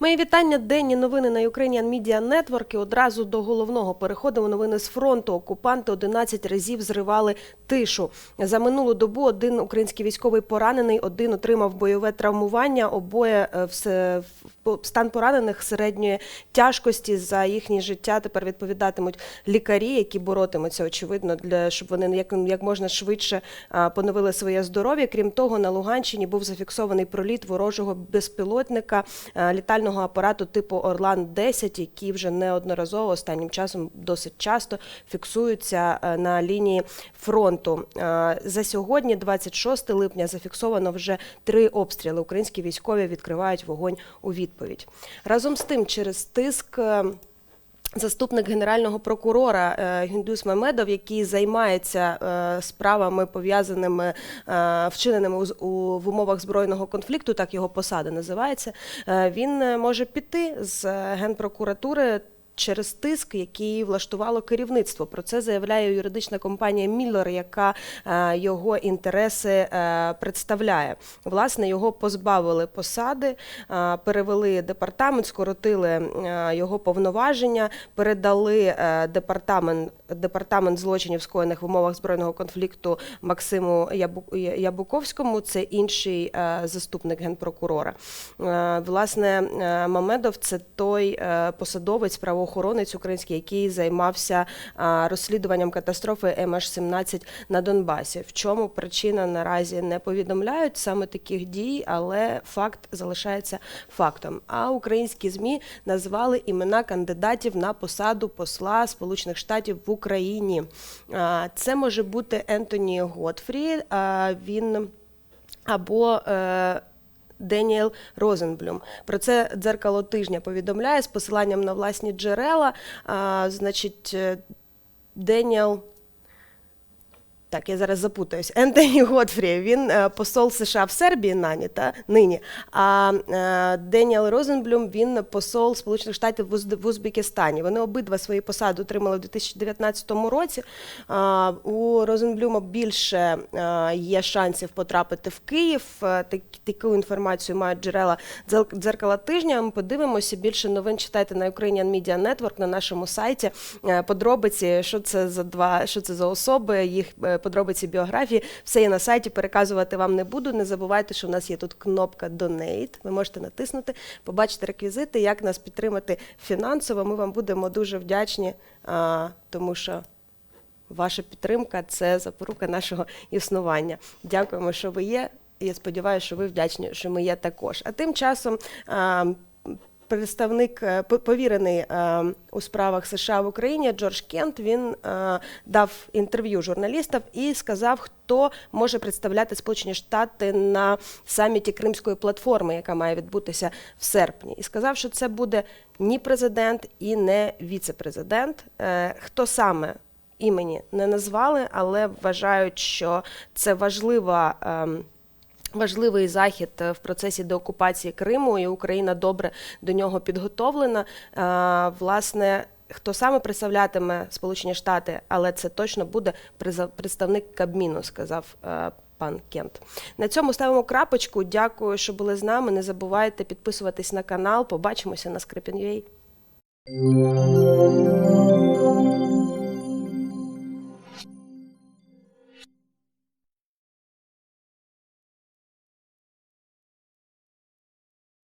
Мої вітання. Денні новини на Ukrainian Media Network. І Одразу до головного переходимо новини з фронту. Окупанти 11 разів зривали тишу. За минулу добу один український військовий поранений, один отримав бойове травмування. Обоє е, в- стан поранених середньої тяжкості за їхнє життя тепер відповідатимуть лікарі, які боротимуться, очевидно, для щоб вони як, як можна швидше поновили своє здоров'я. Крім того, на Луганщині був зафіксований проліт ворожого безпілотника а, літального апарату типу Орлан 10 які вже неодноразово останнім часом досить часто фіксуються на лінії фронту. За сьогодні, 26 липня, зафіксовано вже три обстріли. Українські військові відкривають вогонь у відповідь. Разом з тим, через тиск. Заступник генерального прокурора е, Гіндус Мемедов, який займається е, справами пов'язаними е, вчиненими у, в умовах збройного конфлікту, так його посада називається. Він може піти з генпрокуратури. Через тиск, який влаштувало керівництво, про це заявляє юридична компанія Міллер, яка е, його інтереси е, представляє. Власне, його позбавили посади, е, перевели департамент, скоротили його повноваження, передали департамент департамент злочинів, скоєних в умовах збройного конфлікту Максиму Ябуковському. Це інший заступник генпрокурора. Власне, Мамедов це той посадовець, правоохоронець український, який займався розслідуванням катастрофи МH17 на Донбасі. В чому причина наразі не повідомляють саме таких дій, але факт залишається фактом. А українські змі назвали імена кандидатів на посаду посла Сполучених Штатів в Україні. Це може бути Ентоні Готфрі. Він або е, Деніел Розенблюм. Про це дзеркало тижня повідомляє з посиланням на власні джерела. А, значить, е, Деніел. Так, я зараз запутаюсь. Ентоні Готфрі, він е, посол США в Сербії нані, та, нині. А е, Деніел Розенблюм, він посол Сполучених Штатів в, Узбекистані. Вони обидва свої посади отримали в 2019 році. У Розенблюма більше е, є шансів потрапити в Київ. Так- таку інформацію мають джерела дзеркала тижня. Ми подивимося. Більше новин читайте на Ukrainian Media Network на нашому сайті. Подробиці, що це за два, що це за особи, їх подробиці біографії. Все є на сайті. Переказувати вам не буду. Не забувайте, що в нас є тут кнопка Donate. Ви можете натиснути, побачити реквізити, як нас підтримати фінансово. Ми вам будемо дуже вдячні, тому що. Ваша підтримка це запорука нашого існування. Дякуємо, що ви є. Я сподіваюся, що ви вдячні, що ми є також. А тим часом представник е, повірений е, у справах США в Україні Джордж Кент він е, дав інтерв'ю журналістам і сказав, хто може представляти Сполучені Штати на саміті Кримської платформи, яка має відбутися в серпні. І сказав, що це буде ні президент і не віце-президент. Хто саме імені не назвали, але вважають, що це важлива. Важливий захід е, в процесі деокупації Криму, і Україна добре до нього підготовлена. Е, Власне, хто саме представлятиме Сполучені Штати, але це точно буде представник Кабміну, сказав е, пан Кент. На цьому ставимо крапочку. Дякую, що були з нами. Не забувайте підписуватись на канал. Побачимося на Скрипін.ua.